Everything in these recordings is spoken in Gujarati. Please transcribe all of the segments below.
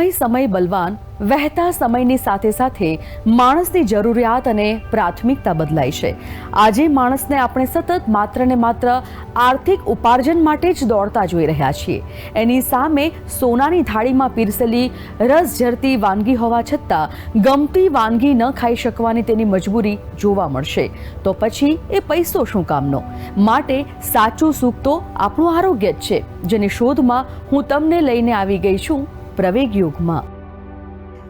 સમય સમય બલવાન, વહેતા સમયની સાથે સાથે માણસની જરૂરિયાત અને પ્રાથમિકતા બદલાય છે. આજે માણસને આપણે સતત માત્ર ને માત્ર આર્થિક ઉપાર્જન માટે જ દોડતા જોઈ રહ્યા છીએ. એની સામે સોનાની થાળીમાં પીરસેલી રસ ઝરતી વાનગી હોવા છતાં ગમતી વાનગી ન ખાઈ શકવાની તેની મજબૂરી જોવા મળશે. તો પછી એ પૈસો શું કામનો? માટે સાચું સુખ તો આપણું આરોગ્ય જ છે. જેની શોધમાં હું તમને લઈને આવી ગઈ છું. પ્રવેગ યુગમાં.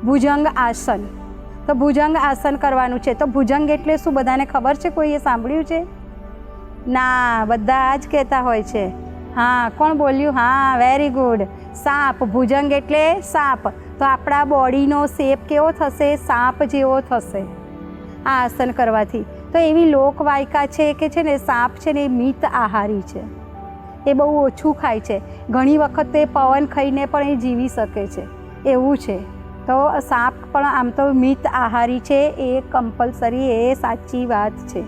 ભુજંગ આસન. તો ભુજંગ આસન કરવાનું છે. તો ભુજંગ એટલે શું? બધાને ખબર છે? કોઈએ સાંભળ્યું છે? ના, બધા જ કહેતા હોય છે. હા, કોણ બોલ્યું? હા વેરી ગુડ સાપ. ભુજંગ એટલે સાપ. તો આપણા બોડીનો શેપ કેવો થશે? સાપ જેવો થશે આ આસન કરવાથી. તો એવી લોકવાયકા છે કે છે ને, સાપ છે ને, એ મિત આહારી છે. એ બહુ ઓછું ખાય છે. ઘણી વખત તે પવન ખાઈને પણ એ જીવી શકે છે. એવું છે. તો સાપ પણ આમ તો મિત આહારી છે, એ કમ્પલસરી એ સાચી વાત છે.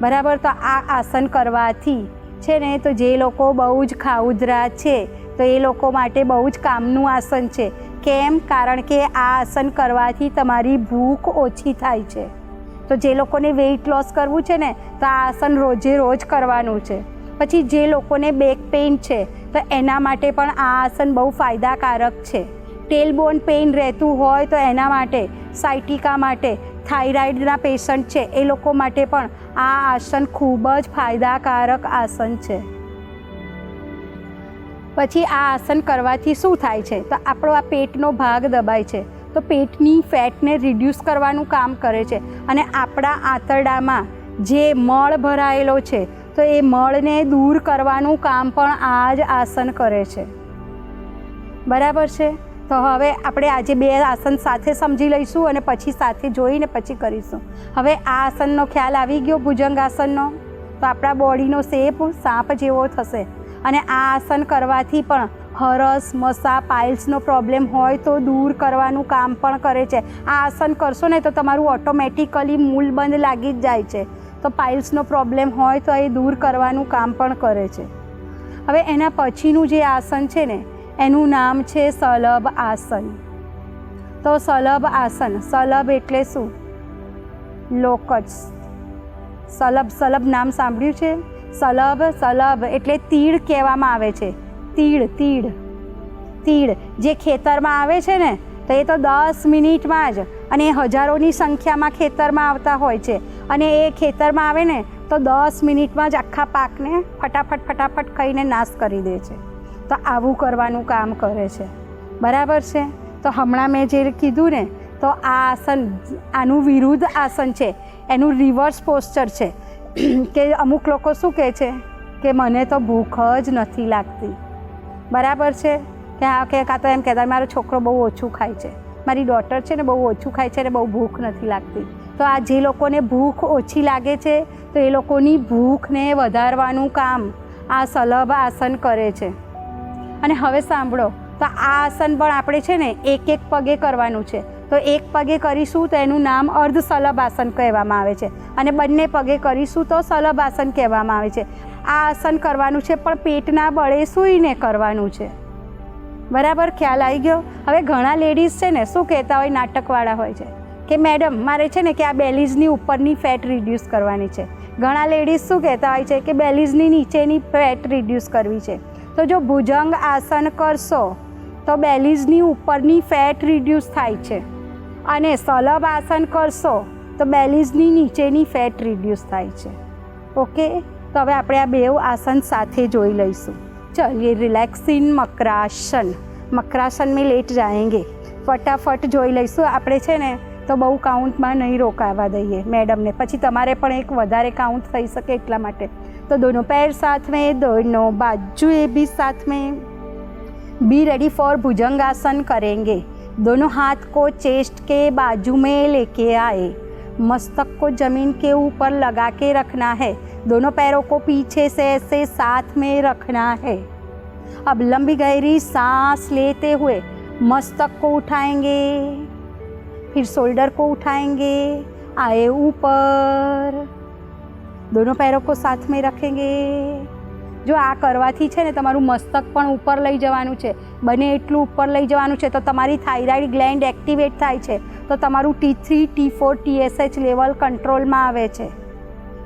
બરાબર? તો આ આસન કરવાથી છે ને, તો જે લોકો બહુ જ ખાઉદરા છે, તો એ લોકો માટે બહુ જ કામનું આસન છે. કેમ? કારણ કે આ આસન કરવાથી તમારી ભૂખ ઓછી થાય છે. તો જે લોકોને વેઇટ લોસ કરવું છે ને, તો આ આસન રોજે રોજ કરવાનું છે. પછી જે લોકોને બેક પેઇન છે, તો એના માટે પણ આ આસન બહુ ફાયદાકારક છે. ટેલબોન પેઇન રહેતું હોય તો એના માટે, સાયટિકા માટે, થાઇરાઇડના પેશન્ટ છે, એ લોકો માટે પણ આ આસન ખૂબ જ ફાયદાકારક આસન છે. પછી આ આસન કરવાથી શું થાય છે? તો આપણો આ પેટનો ભાગ દબાય છે. તો પેટની ફેટને રિડ્યુસ કરવાનું કામ કરે છે. અને આપણા આંતરડામાં જે મળ ભરાયેલો છે તો એ મળને દૂર કરવાનું કામ પણ આ જ આસન કરે છે. બરાબર છે? તો હવે આપણે આજે બે આસન સાથે સમજી લઈશું અને પછી સાથે જોઈને પછી કરીશું. હવે આ આસનનો ખ્યાલ આવી ગયો ભુજંગ આસનનો તો આપણા બોડીનો શેપ સાપ જેવો થશે. અને આ આસન કરવાથી પણ હરસ, મસા, પાઇલ્સનો પ્રોબ્લેમ હોય તો દૂર કરવાનું કામ પણ કરે છે. આ આસન કરશો ને તો તમારું ઓટોમેટિકલી મૂલબંધ લાગી જ જાય છે. તો પાઇલ્સનો પ્રોબ્લેમ હોય તો એ દૂર કરવાનું કામ પણ કરે છે. હવે એના પછીનું જે આસન છે ને, એનું નામ છે સલભ આસન. તો સલભ આસન, સલભ એટલે શું? લોકજ સલભ સલભ નામ સાંભળ્યું છે? સલભ સલભ એટલે તીડ કહેવામાં આવે છે. તીડ તીડ. તીડ જે ખેતરમાં આવે છે ને, તો એ તો દસ મિનિટમાં જ અને હજારોની સંખ્યામાં ખેતરમાં આવતા હોય છે. અને એ ખેતરમાં આવે ને, તો દસ મિનિટમાં જ આખા પાકને ફટાફટ ફટાફટ ખાઈને નાશ કરી દે છે. તો આવું કરવાનું કામ કરે છે. બરાબર છે? તો હમણાં મેં જે કીધું ને, તો આ આસન, આનું વિરુદ્ધ આસન છે. એનું રિવર્સ પોસ્ચર છે. કે અમુક લોકો શું કહે છે? કે મને તો ભૂખ જ નથી લાગતી. બરાબર છે? કે હા, કે કાં તો એમ કહેતા, મારો છોકરો બહુ ઓછું ખાય છે. મારી ડોટર છે ને બહુ ઓછું ખાય છે ને બહુ ભૂખ નથી લાગતી. તો આ જે લોકોને ભૂખ ઓછી લાગે છે, તો એ લોકોની ભૂખને વધારવાનું કામ આ સલભ આસન કરે છે. અને હવે સાંભળો, તો આ આસન પણ આપણે છે ને એક એક પગે કરવાનું છે. તો એક પગે કરીશું તો એનું નામ અર્ધ સલભ આસન કહેવામાં આવે છે. અને બંને પગે કરીશું તો સલભ આસન કહેવામાં આવે છે. આ આસન કરવાનું છે પણ પેટના બળે સૂઈને કરવાનું છે. બરાબર, ખ્યાલ આવી ગયો? હવે ઘણા લેડીઝ છે ને, શું કહેતા હોય નાટકવાળા હોય છે? કે મેડમ મારે છે ને કે આ બેલીઝની ઉપરની ફેટ રિડ્યુસ કરવાની છે. ઘણા લેડીઝ શું કહેતા હોય છે કે બેલીઝની નીચેની ફેટ રિડ્યુસ કરવી છે. તો જો ભુજંગ આસન કરશો, તો બેલીઝની ઉપરની ફેટ રિડ્યુસ થાય છે. અને સલભ આસન કરશો, તો બેલીઝની નીચેની ફેટ રિડ્યુસ થાય છે. ઓકે તો હવે આપણે આ બે આસન સાથે જોઈ લઈશું. चलिए રિલેક્સિંગ મકરાસન મકરાસન મેં લેટ જાએંગે ફટાફટ જોઈ લઈશું આપણે છે ને તો બહુ કાઉન્ટમાં નહીં રોકાવા દઈએ મેડમને પછી તમારે પણ એક વધારે કાઉન્ટ થઈ શકે એટલા માટે તો દોનો पैर साथ में दोनों बाजुए भी साथ में बी रेडी फॉर भुजंगासन करेंगे दोनों हाथ को चेस्ट के बाजू में लेके आए मस्तक को ज़मीन के ऊपर लगा के रखना है दोनों पैरों को पीछे से ऐसे साथ में रखना है अब लंबी गहरी सांस लेते हुए मस्तक को उठाएंगे फिर शोल्डर को उठाएंगे आए ऊपर दोनों पैरों को साथ में रखेंगे જો આ કરવાથી છે ને તમારું મસ્તક પણ ઉપર લઈ જવાનું છે બને એટલું ઉપર લઈ જવાનું છે તો તમારી થાઇરોઇડ ગ્લેન્ડ એક્ટિવેટ થાય છે તો તમારું T three T four TSH level કંટ્રોલમાં આવે છે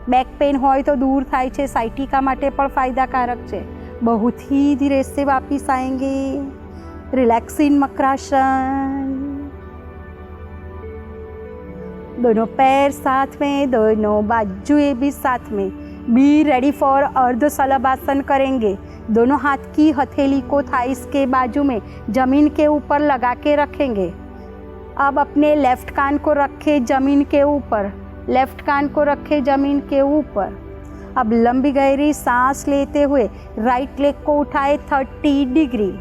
બેક પેન હોય તો દૂર થાય છે સાઇટિકા માટે પણ ફાયદાકારક છે बहुत ही धीरे से वापिस आएंगे रिलैक्सिंग मकरासन दोनों पैर साथ में दोनों बाजुएं भी साथ में बी रेडी फॉर अर्ध सलबासन करेंगे दोनों हाथ की हथेली को थाइस के बाजू में जमीन के ऊपर लगा के रखेंगे अब अपने लेफ्ट कान को रखे जमीन के ऊपर लेफ्ट कान को रखे जमीन के ऊपर अब लंबी गहरी सांस लेते हुए राइट लेग को उठाए थर्टी ડિગ્રી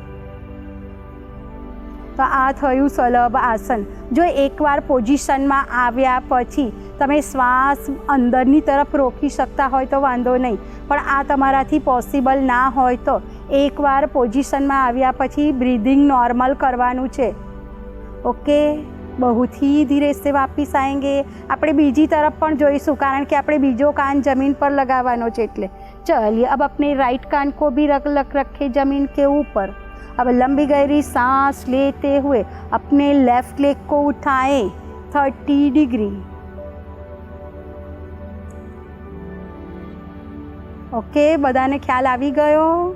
તો આ થયું સલભ આસન જો એકવાર પોઝિશનમાં આવ્યા પછી તમે શ્વાસ અંદરની તરફ રોકી શકતા હોય તો વાંધો નહીં પણ આ તમારાથી પોસિબલ ના હોય તો એકવાર પોઝિશનમાં આવ્યા પછી બ્રીધિંગ નોર્મલ કરવાનું છે ઓકે बहुत ही धीरे से वापिस आएँगे। अपने बीजी तरफ़ पर जोशू कारण कि आप बीजो कान ज़मीन पर लगावा चलिए, अब अपने राइट कान को भी रख रख रखे ज़मीन के ऊपर। अब लंबी गहरी सांस लेते हुए अपने लेफ़्ट लेग को उठाए। Thirty degree. ओके, बदाने ख्याल आ गयो?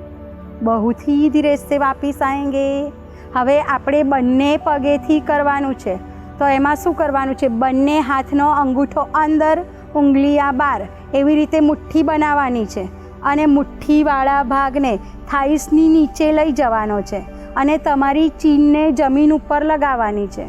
बहुत ही धीरे से वापिस आएँगे। હવે આપણે બંને પગેથી કરવાનું છે તો એમાં શું કરવાનું છે બંને હાથનો અંગૂઠો અંદર ઉંગલીયા બાર એવી રીતે મુઠ્ઠી બનાવવાની છે અને મુઠ્ઠીવાળા ભાગને થાઈસની નીચે લઈ જવાનો છે અને તમારી ચીનને જમીન ઉપર લગાવવાની છે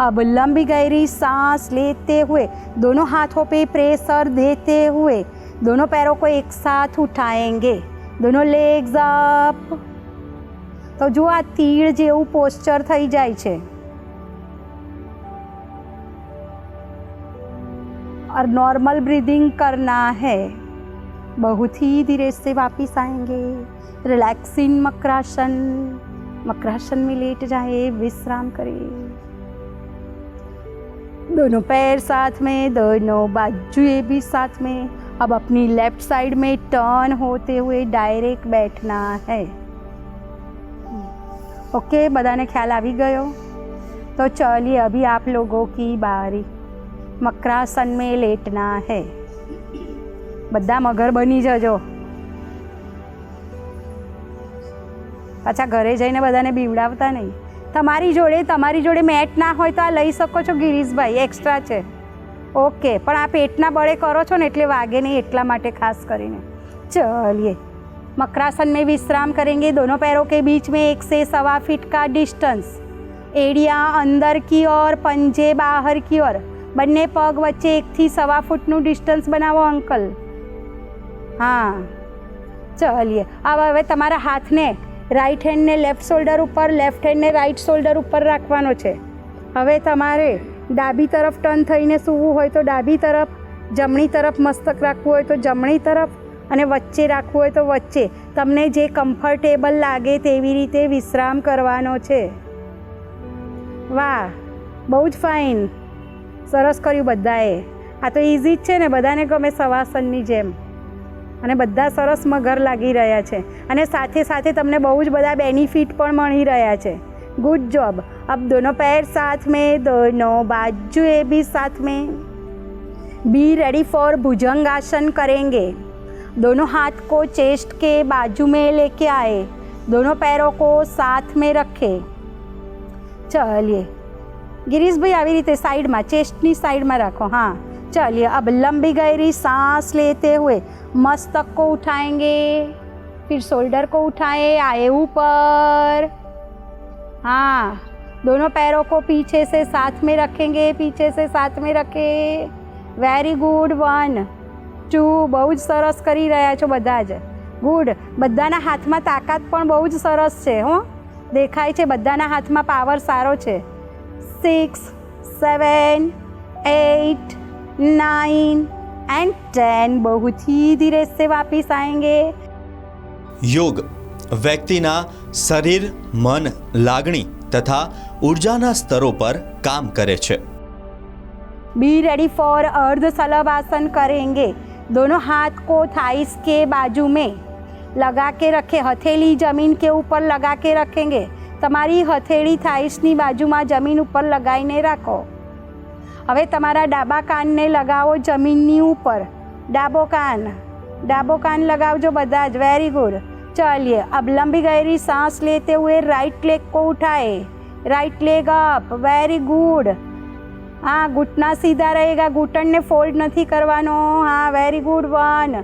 अब लंबी गहरी सांस लेते हुए दोनों हाथों पे प्रेशर देते हुए दोनों पैरों को एक साथ उठाएंगे दोनों लेग्स अप તો જો આ તીડ જેવું પોસ્ચર થઈ જાય છે और नॉर्मल ब्रीदिंग करना है बहुत ही धीरे से वापिस आएंगे रिलैक्सिंग मकरासन मकरासन में लेट जाए विश्राम करें दोनों पैर साथ में दोनों बाजुएं भी साथ में अब अपनी लेफ्ट साइड में टर्न होते हुए डायरेक्ट बैठना है ઓકે, બધાને ખ્યાલ આવી ગયો? તો ચલિએ અભી આપ લોગો કી બારી. મકરાસન મેં લેટના હે. બધા મગર બની જજો. પાછા ઘરે જઈને બધાને બીવડાવતા નહીં. તમારી જોડે તમારી જોડે મેટ ના હોય તો આ લઈ શકો છો ગિરીશભાઈ એક્સ્ટ્રા છે. ઓકે, પણ આ પેટના બળે કરો છો ને એટલે વાગે નહીં એટલા માટે ખાસ કરીને. ચલીએ. मकरासन में विश्राम करेंगे दोनों पैरों के बीच में एक से सवा फीट का डिस्टेंस एड़िया अंदर की ओर पंजे बाहर की ओर બંને પગ વચ્ચે એકથી સવા ફૂટનું ડિસ્ટન્સ બનાવો અંકલ હા ચલીએ હવે હવે તમારા હાથને રાઈટ હેન્ડને લેફ્ટ શોલ્ડર ઉપર લેફ્ટ હેન્ડને રાઈટ શોલ્ડર ઉપર રાખવાનો છે હવે તમારે ડાબી તરફ ટર્ન થઈને સૂવું હોય તો ડાબી તરફ જમણી તરફ મસ્તક રાખવું હોય તો જમણી તરફ અને વચ્ચે રાખવું હોય તો વચ્ચે. તમને જે કમ્ફર્ટેબલ લાગે તેવી રીતે વિશ્રામ કરવાનો છે. વાહ, બહુ જ ફાઇન સરસ કર્યું બધાએ. આ તો ઇઝી જ છે ને, બધાને ગમે સવાસનની જેમ. અને બધા સરસ મગર લાગી રહ્યા છે. અને સાથે સાથે તમને બહુ જ બધા બેનિફિટ પણ મળી રહ્યા છે. ગુડ જોબ અબ દોનો પેર સાથ મેં, દોનો બાજુ એ બી સાથ મેં. બી રેડી ફોર ભુજંગ આસન કરેંગે. दोनों हाथ को चेस्ट के बाजू में लेके आए दोनों पैरों को साथ में रखे चलिए गिरीश આવી રીતે સાઈડમાં ચેસ્ટની સાઈડમાં રાખો હા चलिए अब लंबी गहरी सांस लेते हुए मस्तक को उठाएंगे फिर शोल्डर को उठाए आए ऊपर हाँ दोनों पैरों को पीछे से साथ में रखेंगे पीछे से साथ में रखे વેરી ગુડ વન ટુ બહુ જ સરસ કરી રહ્યા છો બધા જ ગુડ બધાના હાથમાં તાકાત પણ બહુ જ સરસ છે હો દેખાય છે બધાના હાથમાં પાવર સારો છે six seven eight nine and ten बहुत ही धीरे से वापिस आएंगे યોગ વ્યક્તિના શરીર મન લાગણી તથા ઉર્જાના સ્તરો પર કામ કરે છે बी रेडी फॉर अर्ध सलभ आसन करेंगे दोनों हाथ को थाइस के बाजू में लगा के रखें, हथेली ज़मीन के ऊपर लगा के रखेंगे। તમારી હથેળી થાઈસની બાજુમાં જમીન ઉપર લગાવીને રાખો હવે તમારા ડાબા કાનને લગાવો જમીનની ઉપર ડાબો કાન ડાબો કાન લગાવજો બધા જ વેરી ગુડ ચાલીએ અબ લંબી ગહેરી सांस लेते हुए राइट लेग को उठाए। Right leg up very good હા, ઘૂંટના સીધા રહેગા, ઘૂંટણને ફોલ્ડ નથી કરવાનો. હા very good one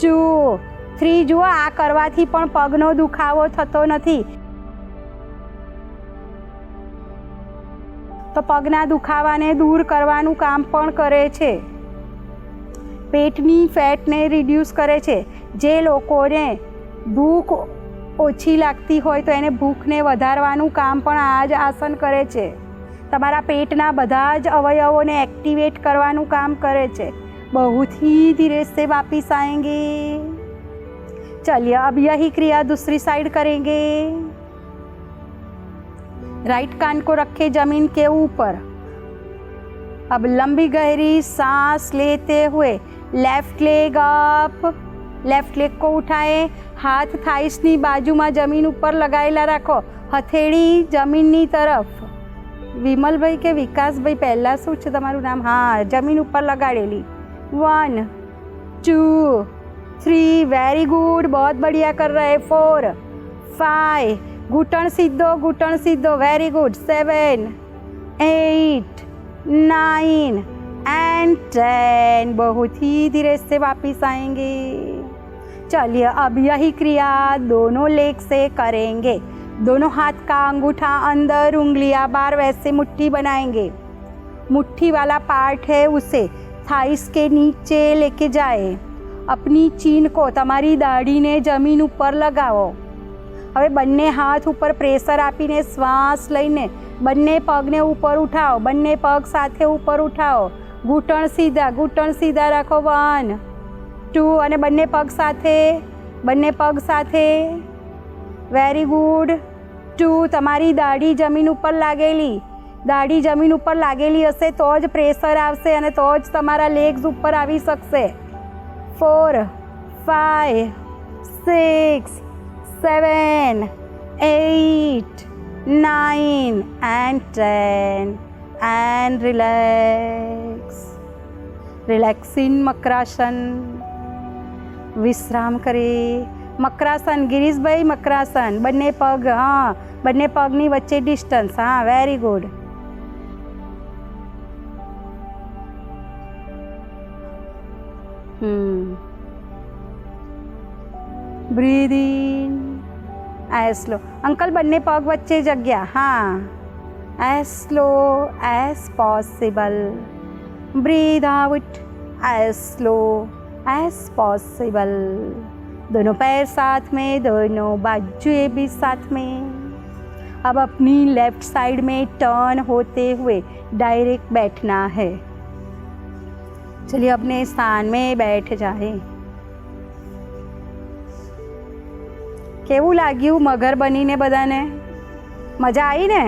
two three જુઓ, આ કરવાથી પણ પગનો દુખાવો થતો નથી. તો પગના દુખાવાને દૂર કરવાનું કામ પણ કરે છે. પેટની ફેટને રિડ્યુસ કરે છે. જે લોકોને ભૂખ ઓછી લાગતી હોય તો એને ભૂખને વધારવાનું કામ પણ આ જ આસન કરે છે. તમારા પેટના બધા જ અવયવોને એક્ટિવેટ કરવાનું કામ કરે છે बहुत ही धीरे से वापिस आएंगे चलिए अब यही क्रिया दूसरी साइड करेंगे राइट कान को रखे जमीन के ऊपर अब लंबी गहरी सांस लेते हुए left leg up left leg કો ઉઠાએ હાથ થાઈસની બાજુમાં જમીન ઉપર લગાવેલા રાખો હથેળી જમીનની તરફ વિમલભાઈ કે વિકાસભાઈ પહેલાં શું છે તમારું નામ હા જમીન ઉપર લગાડેલી one two three very good बहुत बढ़िया कर रहे फोर फाइव घुटन सीधो घुटन सीधो very good seven eight nine and ten बहुत ही धीरे से वापिस आएंगे चलिए अब यही क्रिया दोनों लेग से करेंगे दोनों हाथ का अंगूठा अंदर उंगलियां बाहर वैसे मुट्ठी बनाएंगे मुट्ठी वाला पार्ट है उसे थाइस के नीचे लेके जाए अपनी ચીન કો તમારી દાઢીને જમીન ઉપર લગાવો હવે બંને હાથ ઉપર પ્રેશર આપીને શ્વાસ લઈને બંને પગને ઉપર ઉઠાવો બંને પગ સાથે ઉપર ઉઠાવો ઘૂંટણ સીધા ઘૂંટણ સીધા રાખો વન ટુ અને બંને પગ સાથે બંને પગ સાથે વેરી ગુડ ટુ તમારી દાઢી જમીન ઉપર લાગેલી. દાઢી જમીન ઉપર લાગેલી હશે તો જ પ્રેશર આવશે અને તો જ તમારા લેગ્સ ઉપર આવી શકશે. Four five six seven eight nine and ten and relax relaxing Makarasana વિશ્રામ કરી મકરાસન ગિરીશભાઈ મકરાસન બંને પગ હા બંને પગની વચ્ચે ડિસ્ટન્સ હા very good hmm breathe in as slow uncle બંને પગ વચ્ચે જગ્યા હા as slow as possible breathe out as slow as possible दोनों पैर साथ में दोनों बाजुए भी साथ में अब अपनी लेफ्ट साइड में टर्न होते हुए डायरेक्ट बैठना है चलिए अपने स्थान में बैठ जाए કેવું લાગ્યું મગર બનીને બધાને મજા આવી ને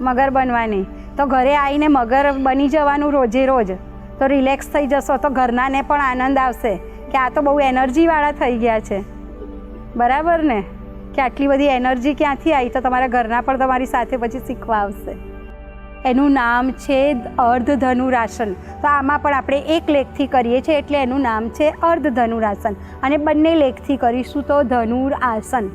મગર બનવાની તો ઘરે આવીને મગર બની જવાનું રોજે રોજ તો રિલેક્સ થઈ જશો તો ઘરનાને પણ આનંદ આવશે કે આ તો બહુ એનર્જીવાળા થઈ ગયા છે બરાબર ને કે આટલી બધી એનર્જી ક્યાંથી આવી? તો તમારા ઘરના પણ તમારી સાથે પછી શીખવા આવશે. એનું નામ છે અર્ધ ધનુરાસન તો આમાં પણ આપણે એક લેખથી કરીએ છીએ એટલે એનું નામ છે અર્ધ ધનુરાસન અને બંને લેખથી કરીશું તો ધનુર આસન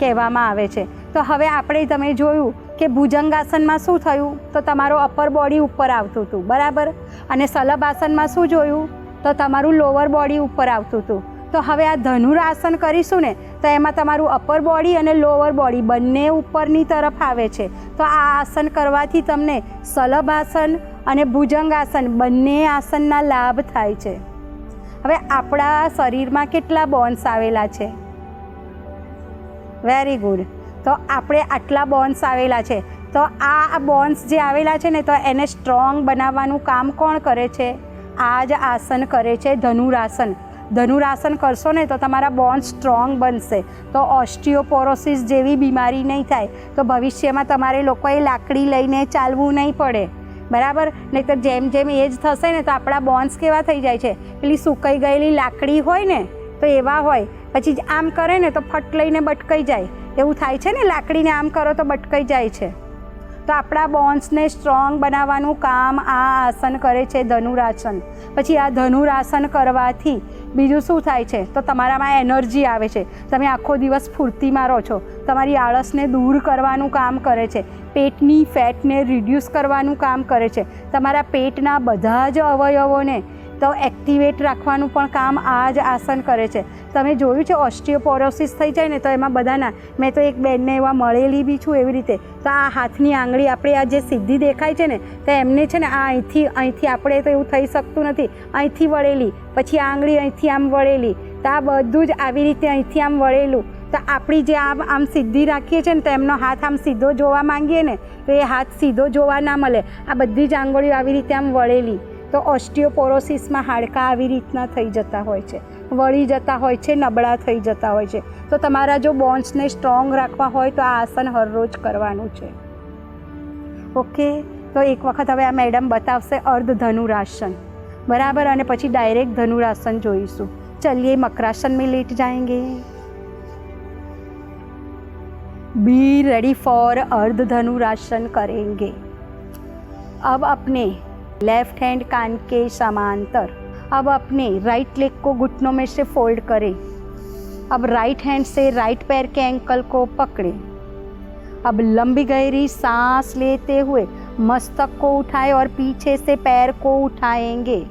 કહેવામાં આવે છે. તો હવે આપણે તમે જોયું કે ભુજંગાસનમાં શું થયું? તો તમારો અપર બોડી ઉપર આવતું હતું, બરાબર? અને સલભાસનમાં શું જોયું? તો તમારું લોઅર બોડી ઉપર આવતું હતું. તો હવે આ ધનુરાસન કરીશું ને તો એમાં તમારું અપર બોડી અને લોઅર બોડી બંને ઉપરની તરફ આવે છે. તો આ આસન કરવાથી તમને સલભાસન અને ભુજંગાસન બંને આસનના લાભ થાય છે. હવે આપણા શરીરમાં કેટલા બોન્સ આવેલા છે? વેરી ગુડ તો આપણે આટલા બોન્સ આવેલા છે. તો આ બોન્સ જે આવેલા છે ને, તો એને સ્ટ્રોંગ બનાવવાનું કામ કોણ કરે છે? આ જ આસન કરે છે ધનુરાસન. ધનુરાસન કરશો ને તો તમારા બોન્ડ સ્ટ્રોંગ બનશે. તો ઓસ્ટિયોપોરોસિસ જેવી બીમારી નહીં થાય. તો ભવિષ્યમાં તમારે લોકોએ લાકડી લઈને ચાલવું નહીં પડે. બરાબર? નહીં તો જેમ જેમ એજ થશે ને તો આપણા બોન્સ કેવા થઈ જાય છે. પેલી સુકાઈ ગયેલી લાકડી હોય ને તો એવા હોય. પછી આમ કરે ને તો ફટ લઈને બટકાઈ જાય. એવું થાય છે ને લાકડીને આમ કરો તો બટકાઈ જાય છે. તો આપણા બોન્સને સ્ટ્રોંગ બનાવવાનું કામ આ આસન કરે છે ધનુરાસન. પછી આ ધનુરાસન કરવાથી બીજું શું થાય છે? તો તમારામાં એનર્જી આવે છે. તમે આખો દિવસ ફૂર્તિમાં રહો છો. તમારી આળસને દૂર કરવાનું કામ કરે છે. પેટની ફેટને રિડ્યુસ કરવાનું કામ કરે છે. તમારા પેટના બધા જ અવયવોને તો એક્ટિવેટ રાખવાનું પણ કામ આ જ આસન કરે છે. તમે જોયું છે ઓસ્ટિયોપોરોસિસ થઈ જાય ને તો એમાં બધાના, મેં તો એક બેનને એવા મળેલી બી છું એવી રીતે. તો આ હાથની આંગળી આપણે આ જે સીધી દેખાય છે ને, તો એમને છે ને આ અહીંથી અહીંથી આપણે તો એવું થઈ શકતું નથી. અહીંથી વળેલી, પછી આ આંગળી અહીંથી આમ વળેલી. તો આ બધું જ આવી રીતે અહીંથી આમ વળેલું. તો આપણી જે આમ આમ સીધી રાખીએ છીએ ને, તો એમનો હાથ આમ સીધો જોવા માંગીએ ને, તો એ હાથ સીધો જોવા ના મળે. આ બધી જ આંગળીઓ આવી રીતે આમ વળેલી. તો ઓસ્ટિયોપોરોસિસમાં હાડકાં આવી રીતના થઈ જતા હોય છે. વળી જતા હોય છે, નબળા થઈ જતા હોય છે. તો તમારા જો બોન્સને સ્ટ્રોંગ રાખવા હોય તો આ આસન હરરોજ કરવાનું છે. ઓકે તો એક વખત હવે આ મેડમ બતાવશે અર્ધ ધનુરાસન બરાબર, અને પછી ડાયરેક્ટ ધનુરાસન જોઈશું. ચલીએ મકરાસન મેં લેટ જાએંગે be ready for Ardha Dhanurasana કરેંગે. અબ अपने लेफ्ट हैंड कान के समांतर अब अपने राइट लेग को घुटनों में से फोल्ड करें अब राइट हैंड से राइट पैर के एंकल को पकड़ें अब लंबी गहरी सांस लेते हुए मस्तक को उठाएं और पीछे से पैर को उठाएंगे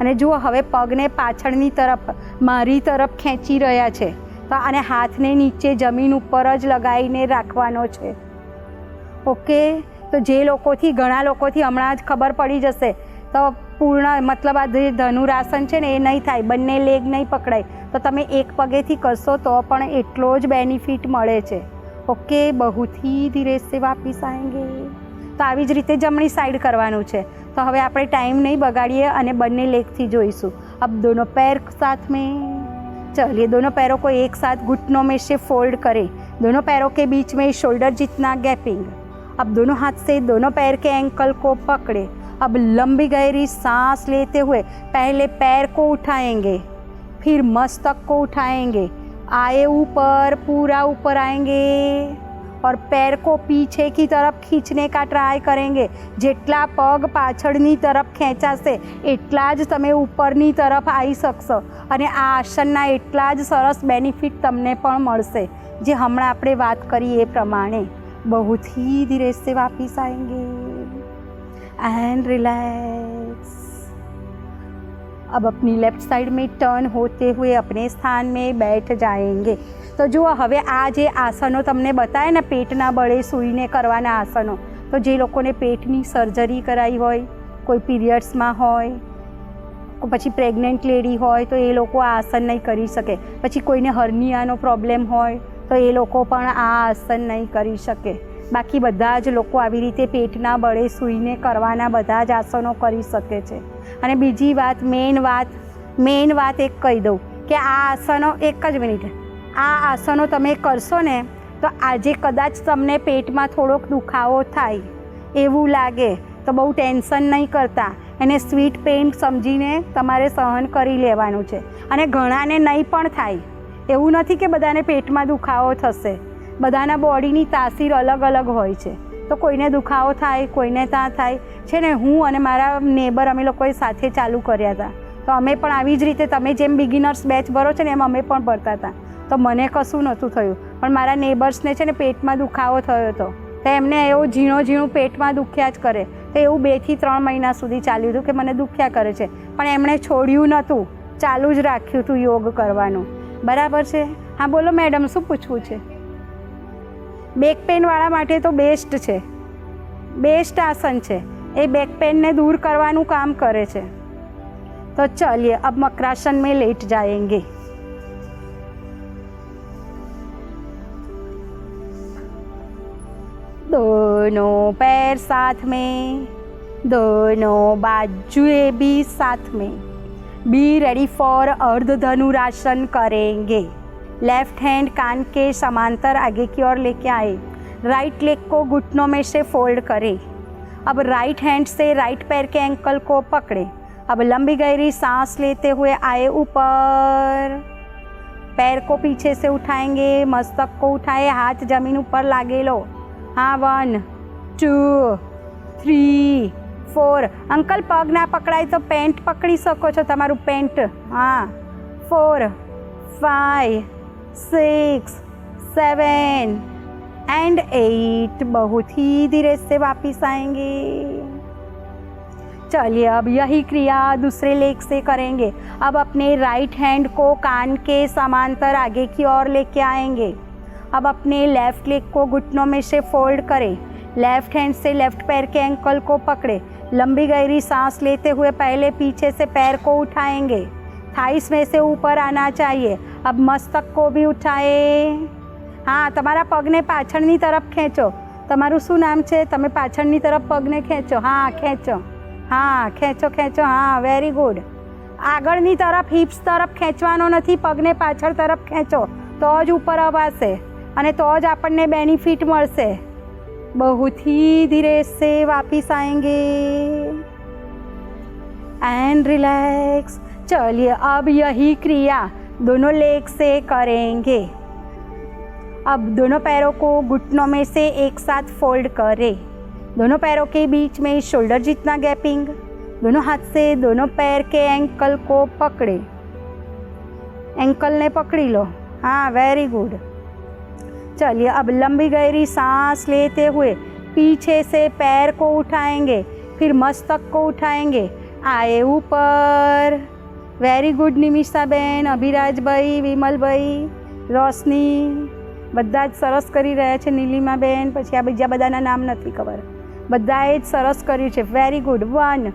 અને જુઓ હવે પગને પાછળની તરફ મારી તરફ ખેંચી રહ્યા છે તો આને હાથને નીચે જમીન ઉપર જ લગાવીને રાખવાનો છે ઓકે તો જે લોકોથી, ઘણા લોકોથી હમણાં જ ખબર પડી જશે. તો પૂર્ણ, મતલબ આ જે ધનુરાસન છે ને, એ નહીં થાય, બંને લેગ નહીં પકડાય. તો તમે એક પગેથી કરશો તો પણ એટલો જ બેનિફિટ મળે છે. ઓકે, બહુથી ધીરે સે વાપીસ આવેંગે તો આવી જ રીતે જમણી સાઈડ કરવાનું છે. તો હવે આપણે ટાઈમ નહીં બગાડીએ અને બંને લેગથી જોઈશું. અબ દોનો પેર સાથ મેં. चलिए દોનો પેરો કોઈ एक साथ घुटनों में ફોલ્ડ કરે. દોનો પેરો કે બીચ મેં શોલ્ડર જીતના ગેપિંગ अब दोनों हाथ से दोनों पैर के एंकल को पकड़े अब लंबी गहरी सांस लेते हुए पहले पैर को उठाएंगे फिर मस्तक को उठाएंगे आए ऊपर पूरा ऊपर आएंगे और पैर को पीछे की तरफ खींचने का ट्राई करेंगे જેટલા પગ પાછળની તરફ ખેંચાશે એટલા જ તમે ઉપરની તરફ આવી શકશો અને આ આસનના એટલા જ સરસ બેનિફિટ તમને પણ મળશે જે હમણાં આપણે વાત કરી એ પ્રમાણે बहुत ही धीरे से वापिस आएंगे एंड रिलैक्स अब अपनी लेफ्ट साइड में टर्न होते हुए अपने स्थान में बैठ जाएंगे તો જુઓ હવે આ જે આસનો તમને બતાવે ને પેટના બળે સૂઈને કરવાના આસનો તો જે લોકોને પેટની સર્જરી કરાવી હોય કોઈ પીરિયડ્સમાં હોય પછી પ્રેગ્નન્ટ લેડી હોય તો એ લોકો આ આસન નહીં કરી શકે પછી કોઈને હર્નિયાનો પ્રોબ્લેમ હોય તો એ લોકો પણ આ આસન નહીં કરી શકે. બાકી બધા જ લોકો આવી રીતે પેટના બળે સૂઈને કરવાના બધા જ આસનો કરી શકે છે. અને બીજી વાત મેઇન વાત મેઇન વાત એક કહી દઉં કે આ આસનો એક જ મિનિટ. આ આસનો તમે કરશો ને, તો આજે કદાચ તમને પેટમાં થોડોક દુખાવો થાય એવું લાગે, તો બહુ ટેન્શન નહીં કરતા. એને સ્વીટ પેઇન સમજીને તમારે સહન કરી લેવાનું છે. અને ઘણાને નહીં પણ થાય. એવું નથી કે બધાને પેટમાં દુખાવો થશે. બધાના બોડીની તાસીર અલગ અલગ હોય છે. તો કોઈને દુખાવો થાય, કોઈને ત્યાં થાય. છે ને, હું અને મારા નેબર અમે લોકોએ સાથે ચાલુ કર્યા હતા. તો અમે પણ આવી જ રીતે, તમે જેમ બિગિનર્સ બેચ ભરો છો ને, એમ અમે પણ ભરતા હતા. તો મને કશું નહોતું થયું. પણ મારા નેબર્સને છે ને, પેટમાં દુખાવો થયો હતો. તો એમને એવો ઝીણો ઝીણું પેટમાં દુખ્યા જ કરે. તો એવું બેથી ત્રણ મહિના સુધી ચાલ્યું હતું કે મને દુખ્યા કરે છે. પણ એમણે છોડ્યું નહોતું. ચાલુ જ રાખ્યું હતું યોગ કરવાનું. બરાબર છે? હા, બોલો મેડમ, શું પૂછવું છે? બેક પેનવાળા માટે તો બેસ્ટ છે. બેસ્ટ આસન છે. એ બેક પેનને દૂર કરવાનું કામ કરે છે. તો ચલીએ, અબ મકરાસન મેં લેટ જાએંગે દોનો પેર સાથ મેં, દોનો બાજુએ બી સાથ મેં. बी रेडी फॉर अर्धधनुरासन करेंगे। लेफ़्ट हैंड कान के समांतर आगे की ओर लेके आए। राइट लेग को घुटनों में से फोल्ड करें। अब राइट हैंड से राइट पैर के एंकल को पकड़े। अब लंबी गहरी सांस लेते हुए आए ऊपर। पैर को पीछे से उठाएँगे, मस्तक को उठाए, हाथ ज़मीन ऊपर लागे लो। हाँ one two three four uncle પગ ના પકડાય તો પેન્ટ પકડી શકો છો તમારું પેન્ટ હા four five six seven and eight बहुत ही धीरे से वापिस आएंगे चलिए अब यही क्रिया दूसरे लेग से करेंगे अब अपने राइट हैंड को कान के समांतर आगे की ओर लेके आएंगे अब अपने लेफ्ट लेग को घुटनों में से फोल्ड करें लेफ्ट हैंड से लेफ्ट पैर के एंकल को पकड़े लंबी गहरी सांस लेते हुए पहले पीछे से पैर को उठाएंगे थाइस में से ऊपर आना चाहिए अब मस्तक को भी उठाए હા તમારા પગને પાછળની તરફ ખેંચો તમારું શું નામ છે તમે પાછળની તરફ પગને ખેંચો હા ખેંચો હા ખેંચો ખેંચો હા વેરી ગુડ આગળની તરફ હિપ્સ તરફ ખેંચવાનો નથી પગને પાછળ તરફ ખેંચો તો જ ઉપર અવાશે અને તો જ આપણને બેનિફિટ મળશે बहुत ही धीरे से वापिस आएँगे। एंड रिलैक्स चलिए, अब यही क्रिया दोनों लेग से करेंगे। अब दोनों पैरों को घुटनों में से एक साथ फोल्ड करें। दोनों पैरों के बीच में शोल्डर जितना गैपिंग दोनों हाथ से दोनों पैर के एंकल को पकड़े। एंकल ने पकड़ी लो। हाँ वेरी गुड चलिए अब लंबी गहरी सांस लेते हुए पीछे से पैर को उठाएंगे फिर मस्तक को उठाएंगे आए ऊपर વેરી ગુડ નિમિષાબેન અભિરાજભાઈ વિમલભાઈ રોશની બધા જ સરસ કરી રહ્યા છે નીલિમાબેન પછી આ બીજા બધાના નામ નથી ખબર બધાએ જ સરસ કર્યું છે very good one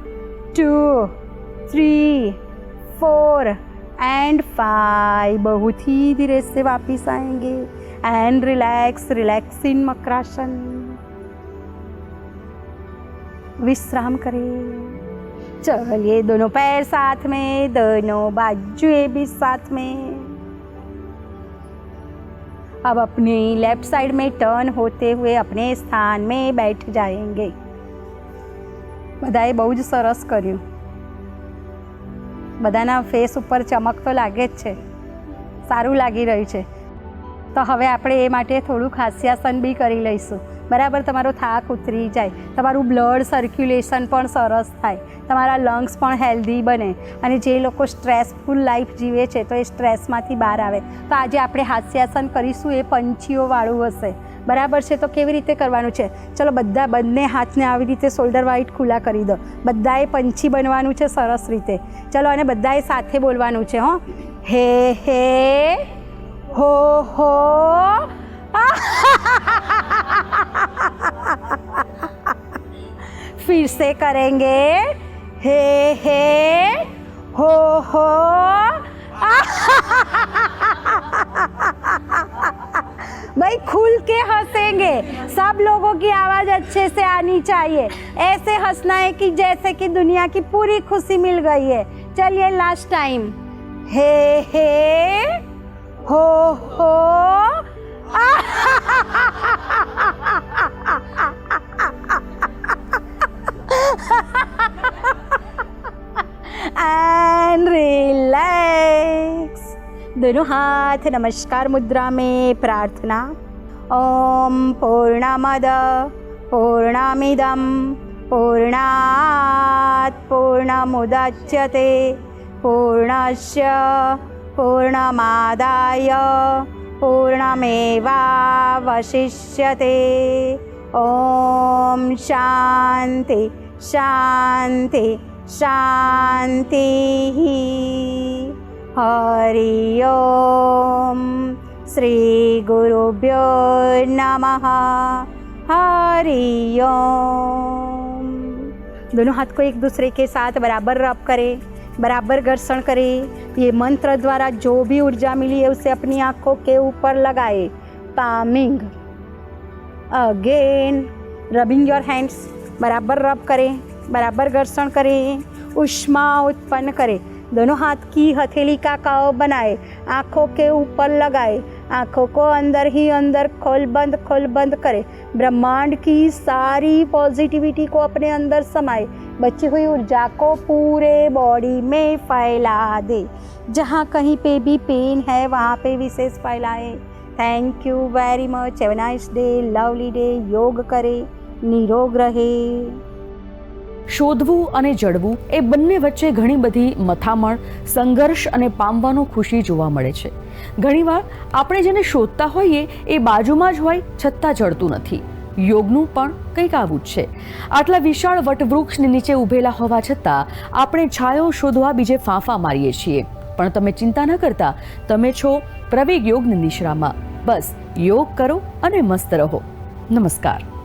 two three four and five बहुत ही धीरे से वापिस आएंगे and relax relax in makarasana विश्राम करें चलिए दोनों पैर साथ में दोनों बाजुएं भी साथ में अब अपनी लेफ्ट साइड में टर्न होते हुए अपने स्थान में बैठ जाएंगे બધાએ બહુ જ સરસ કર્યું બધાના ફેસ ઉપર ચમક તો લાગે જ છે સારું લાગી રહ્યું છે તો હવે આપણે એ માટે થોડુંક હાસ્યાસન બી કરી લઈશું. બરાબર? તમારો થાક ઉતરી જાય. તમારું બ્લડ સર્ક્યુલેશન પણ સરસ થાય. તમારા લંગ્સ પણ હેલ્ધી બને. અને જે લોકો સ્ટ્રેસફુલ લાઈફ જીવે છે, તો એ સ્ટ્રેસમાંથી બહાર આવે. તો આજે આપણે હાસ્યાસન કરીશું, એ પંછીઓવાળું હશે. બરાબર છે? તો કેવી રીતે કરવાનું છે? ચલો, બધા બંને હાથને આવી રીતે શોલ્ડર વાઇટ ખુલ્લા કરી દો. બધાએ પંછી બનવાનું છે સરસ રીતે. ચલો, અને બધાએ સાથે બોલવાનું છે, હો. હે હે. હો हो। फिर से करेंगे, हे हे, हो हो। भाई खुल के हंसेंगे। सब लोगों की आवाज़ अच्छे से आनी चाहिए। ऐसे हंसना है कि जैसे कि दुनिया की पूरी खुशी मिल गई है। चलिए लास्ट टाइम हे हे। हो हो एंड रिलैक्स दोनों हाथ नमस्कार मुद्रा में प्रार्थना ओम पूर्णमद पूर्णमिदं पूर्णात् पूर्णमुदच्यते पूर्णस्य पूर्णमादाय पूर्णमेवावशिष्यते ॐ शान्ति शान्ति शान्तिः हरि ओम श्री गुरुभ्यो नमः हरि ओम दोनों हाथ को एक दूसरे के साथ बराबर रब करें बराबर घर्षण करें ये मंत्र द्वारा जो भी ऊर्जा मिली है उसे अपनी आंखों के ऊपर लगाए palming again rubbing your hands बराबर रब करें बराबर घर्षण करें उष्मा उत्पन्न करें दोनों हाथ की हथेली का काव बनाए आँखों के ऊपर लगाए आँखों को अंदर ही अंदर खोल बंद खोल बंद करें। ब्रह्मांड की सारी पॉजिटिविटी को अपने अंदर समाए बची हुई ऊर्जा को पूरे बॉडी में फैला दे। जहाँ कहीं पे भी पेन है, वहाँ पे विशेष फैलाए। Thank you very much have a nice nice day lovely day yoga करें. निरोग रहे. શોધવું અને જડવું એ બંને વચ્ચે ઘણી બધી મથામણ, સંઘર્ષ અને પામવાનો ખુશી જોવા મળે છે. ઘણીવાર આપણે જેને શોધતા હોઈએ એ બાજુમાં જ હોય, છતાં જડતું નથી. યોગનું પણ કંઈક આવું જ છે. આટલા વિશાળ વટવૃક્ષની નીચે ઊભેલા હોવા છતાં આપણે છાયો શોધવા બીજે ફાંફા મારીએ છીએ. પણ તમે ચિંતા ન કરતા, તમે છો પ્રવેગ યોગની નિશ્રામાં. બસ, યોગ કરો અને મસ્ત રહો. નમસ્કાર.